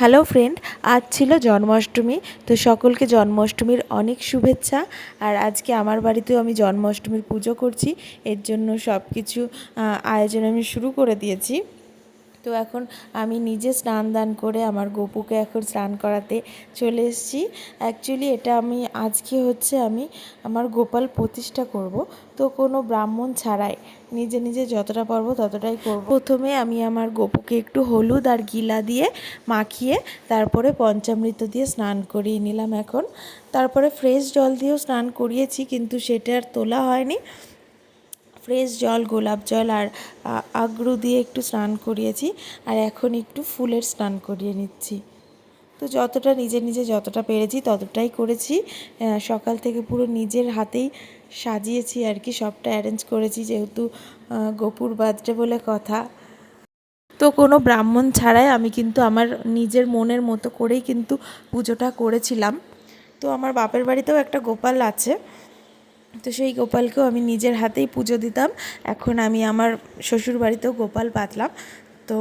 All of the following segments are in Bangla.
হ্যালো ফ্রেন্ড আজ ছিল জন্মাষ্টমী, তো সকলকে জন্মাষ্টমীর অনেক শুভেচ্ছা। আর আজকে আমার বাড়িতেও আমি জন্মাষ্টমীর পুজো করছি। এর জন্য সব কিছু আয়োজন আমি শুরু করে দিয়েছি। তো এখন আমি নিজে স্নান দান করে আমার গপুকে এখন স্নান করাতে চলে এসেছি। অ্যাকচুয়ালি এটা আমি, আজকে হচ্ছে আমি আমার গোপাল প্রতিষ্ঠা করব। তো কোনো ব্রাহ্মণ ছাড়াই, নিজে নিজে যতটা পারব ততটাই করব। প্রথমে আমি আমার গপুকে একটু হলুদ আর গিলা দিয়ে মাখিয়ে তারপরে পঞ্চামৃত দিয়ে স্নান করিয়ে নিলাম এখন। তারপরে ফ্রেশ জল দিয়েও স্নান করিয়েছি, কিন্তু সেটা আর তোলা হয়নি। ফ্রেশ জল, গোলাপ জল আর আগ্রু দিয়ে একটু স্নান করিয়েছি। আর এখন একটু ফুলের স্নান করিয়ে নিচ্ছি। তো যতটা নিজে নিজে যতটা পেরেছি ততটাই করেছি। সকাল থেকে পুরো নিজের হাতেই সাজিয়েছি আর কি, সবটা অ্যারেঞ্জ করেছি যেহেতু গোপুর বার্থডে বলে কথা। তো কোনো ব্রাহ্মণ ছাড়াই আমি কিন্তু আমার নিজের মনের মতো করেই কিন্তু পুজোটা করেছিলাম। তো আমার বাপের বাড়িতেও একটা গোপাল আছে। তো সেই গোপালকেও আমি নিজের হাতেই পুজো দিতাম। এখন আমি আমার শ্বশুর বাড়িতেও গোপাল পাতলাম। তো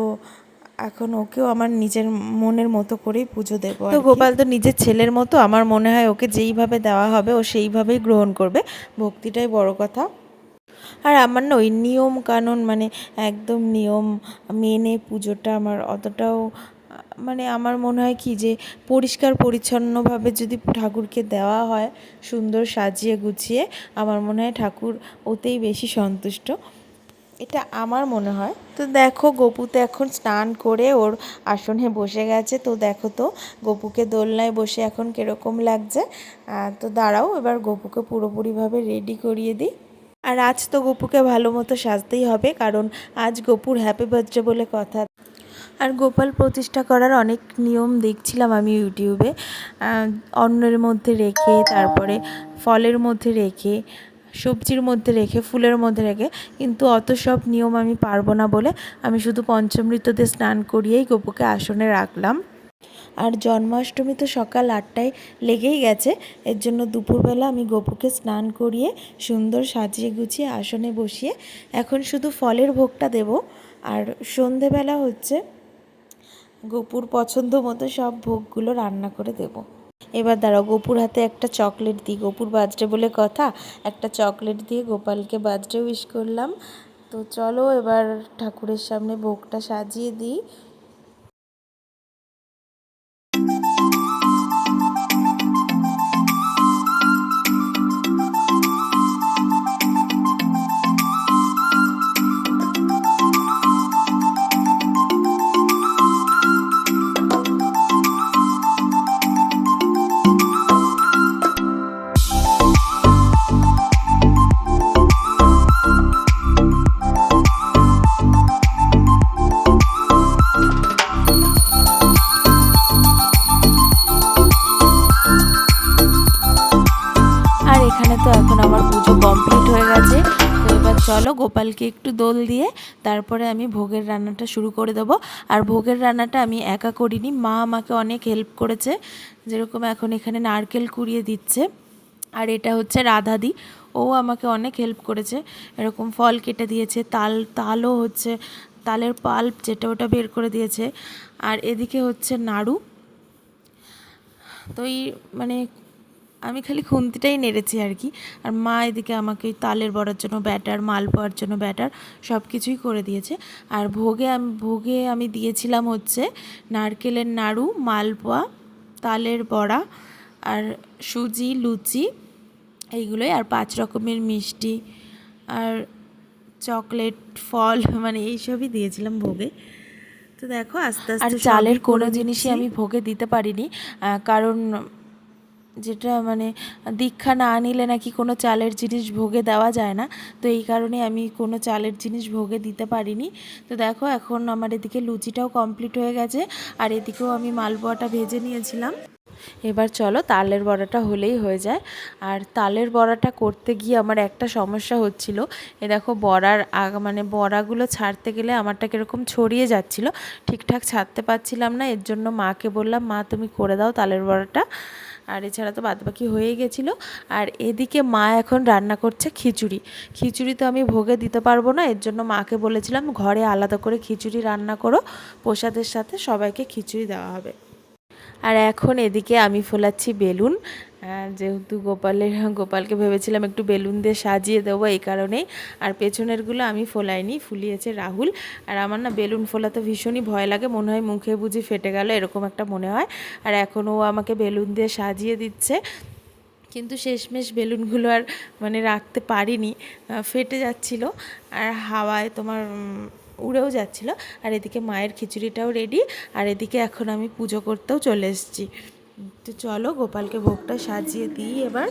এখন ওকেও আমার নিজের মনের মতো করেই পুজো দেবো তো গোপাল তো নিজের ছেলের মতো আমার মনে হয় ওকে যেইভাবে দেওয়া হবে ও সেইভাবেই গ্রহণ করবে। ভক্তিটাই বড় কথা। আর আমার না ওই নিয়ম কানুন মানে একদম নিয়ম মেনে পুজোটা আমার অতটাও মানে আমার মনে হয় কি যে পরিষ্কার, পরিচ্ছন্নভাবে যদি ঠাকুরকে দেওয়া হয়, সুন্দর সাজিয়ে গুছিয়ে, আমার মনে হয় ঠাকুর ওতেই বেশি সন্তুষ্ট। এটা আমার মনে হয়। তো দেখো গপুতে এখন স্নান করে ওর আসনে বসে গেছে। তো দেখো তো, গপুকে দোলনায় বসে এখন কীরকম লাগছে। তো দাঁড়াও, এবার গপুকে পুরোপুরিভাবে রেডি করিয়ে দিই। আর আজ তো গপুকে ভালো মতো সাজতেই হবে, কারণ আজ গপুর হ্যাপি বার্থডে বলে কথা। আর গোপাল প্রতিষ্ঠা করার অনেক নিয়ম দেখছিলাম আমি ইউটিউবে। অন্নের মধ্যে রেখে, তারপরে ফলের মধ্যে রেখে, সবজির মধ্যে রেখে, ফুলের মধ্যে রেখে, কিন্তু অত সব নিয়ম আমি পারব না বলে আমি শুধু পঞ্চমৃততে স্নান করিয়েই গপুকে আসনে রাখলাম। আর জন্মাষ্টমী তো সকাল আটটায় লেগেই গেছে, এর জন্য দুপুরবেলা আমি গপুকে স্নান করিয়ে সুন্দর সাজিয়ে গুছিয়ে আসনে বসিয়ে এখন শুধু ফলের ভোগটা দেব। আর সন্ধেবেলা হচ্ছে গপুর পছন্দ মতো সব ভোগগুলো রান্না করে দেব। এবার দাঁড়াও, গোপুর হাতে একটা চকলেট দিই। গোপুর বার্থডে বলে কথা, একটা চকলেট দিয়ে গোপালকে বার্থডে উইশ করলাম। তো চলো এবার ঠাকুরের সামনে ভোগটা সাজিয়ে দিই। চলো গোপালকে একটু দোল দিয়ে তারপরে আমি ভোগের রান্নাটা শুরু করে দেবো। আর ভোগের রান্নাটা আমি একা করিনি, মা আমাকে অনেক হেল্প করেছে। যেরকম এখন এখানে নারকেল কুড়িয়ে দিচ্ছে। আর এটা হচ্ছে রাধাদি, ও আমাকে অনেক হেল্প করেছে। এরকম ফল কেটে দিয়েছে, তাল, তালও হচ্ছে, তালের পাল্প যেটা ওটা বের করে দিয়েছে। আর এদিকে হচ্ছে নাড়ু। তো এই মানে আমি খালি খুন্তিটাই নেড়েছি আর কি। আর মা এদিকে আমাকে তালের বড়ার জন্য ব্যাটার মাল পাওয়ার জন্য ব্যাটার সব কিছুই করে দিয়েছে। আর ভোগে আমি ভোগে আমি দিয়েছিলাম হচ্ছে নারকেলের নাড়ু মালপোয়া তালের বড়া আর সুজি লুচি এইগুলোই আর পাঁচ রকমের মিষ্টি আর চকলেট ফল মানে এইসবই দিয়েছিলাম ভোগে। তো দেখো আস্তে আস্তে আর চালের কোনো জিনিসই আমি ভোগে দিতে পারিনি কারণ যেটা মানে দীক্ষা না নিলে নাকি কোনো চালের জিনিস ভোগে দেওয়া যায় না। তো এই কারণে আমি কোনো চালের জিনিস ভোগে দিতে পারিনি। তো দেখো এখন আমার এদিকে লুচিটাও কমপ্লিট হয়ে গেছে, আর এদিকেও আমি মালপোয়াটা ভেজে নিয়েছিলাম। এবার চলো তালের বড়াটা হলেই হয়ে যায়। আর তালের বড়াটা করতে গিয়ে আমার একটা সমস্যা হচ্ছিল। এ দেখো বড়ার মানে বড়াগুলো ছাড়তে গেলে আমারটা কীরকম ছড়িয়ে যাচ্ছিল। ঠিকঠাক ছাড়তে পারছিলাম না, এর জন্য মাকে বললাম, মা, তুমি করে দাও তালের বড়াটা। আর এছাড়া তো বাদবাকি হয়ে গেছিল। আর এদিকে মা এখন রান্না করছে খিচুড়ি। খিচুড়ি তো আমি ভোগে দিতে পারব না, এর জন্য মাকে বলেছিলাম, ঘরে আলাদা করে খিচুড়ি রান্না করো, প্রসাদের সাথে সবাইকে খিচুড়ি দেওয়া হবে। আর এখন এদিকে আমি ফোলাচ্ছি বেলুন। যেহেতু গোপালের, গোপালকে ভেবেছিলাম একটু বেলুন দিয়ে সাজিয়ে দেবো এই কারণেই। আর পেছনেরগুলো আমি ফোলাইনি, ফুলিয়েছে রাহুল। আর আমার না বেলুন ফোলাতে ভীষণই ভয় লাগে, মনে হয় মুখে বুঝি ফেটে গেল, এরকম একটা মনে হয়। আর এখন ও আমাকে বেলুন দিয়ে সাজিয়ে দিচ্ছে। কিন্তু শেষমেশ বেলুনগুলো আর মানে রাখতে পারিনি ফেটে যাচ্ছিল। আর হাওয়ায় তোমার উড়েও যাচ্ছিল। আর এদিকে মায়ের খিচুড়িটাও রেডি আর এদিকে এখন আমি পুজো করতেও চলে এসেছি। তো চলো গোপালকে ভোগটা সাজিয়ে দিই এবার।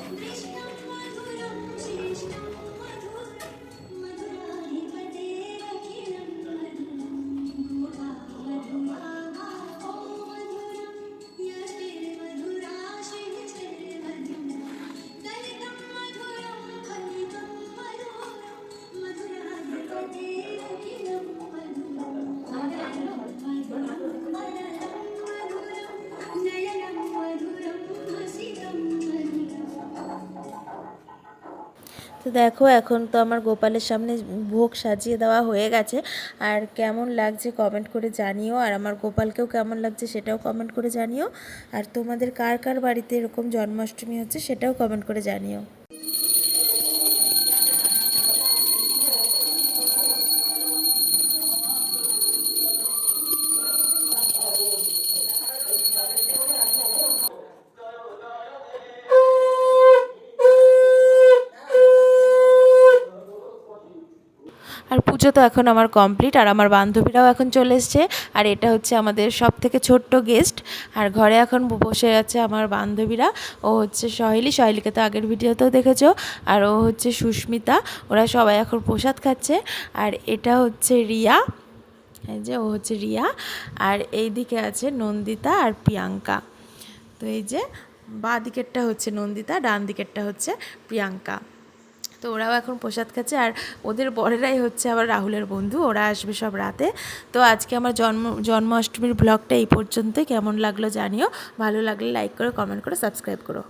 দেখো, এখন তো আমার গোপালের সামনে ভোগ সাজিয়ে দেওয়া হয়ে গেছে। আর কেমন লাগছে কমেন্ট করে জানিও। আর আমার গোপালকেও কেমন লাগছে সেটাও কমেন্ট করে জানিও। আর তোমাদের কার কার বাড়িতে এরকম জন্মাষ্টমী হচ্ছে সেটাও কমেন্ট করে জানিও। আর পুজো তো এখন আমার কমপ্লিট, আর আমার বান্ধবীরাও এখন চলে এসছে। আর এটা হচ্ছে আমাদের সব থেকে ছোট্ট গেস্ট। আর ঘরে এখন বসে আছে আমার বান্ধবীরা। ও হচ্ছে সহেলি, সহেলিকে তো আগের ভিডিওতেও দেখেছ। আর ও হচ্ছে সুস্মিতা, ওরা সবাই এখন প্রসাদ খাচ্ছে। আর এটা হচ্ছে রিয়া, এই যে ও হচ্ছে রিয়া। আর এই দিকে আছে নন্দিতা আর প্রিয়াঙ্কা। তো এই যে বাঁ দিকেরটা হচ্ছে নন্দিতা, ডান দিকেরটা হচ্ছে প্রিয়াঙ্কা। তো ওরাও এখন প্রসাদ খাচ্ছে আর ওদের বরেরাই হচ্ছে আবার রাহুলের বন্ধু, ওরা আসবে সব রাতে। তো আজকে আমার জন্ম, জন্মাষ্টমীর ব্লগটা এই পর্যন্তই। কেমন লাগল জানিও। ভালো লাগলে লাইক করো কমেন্ট করো সাবস্ক্রাইব করো।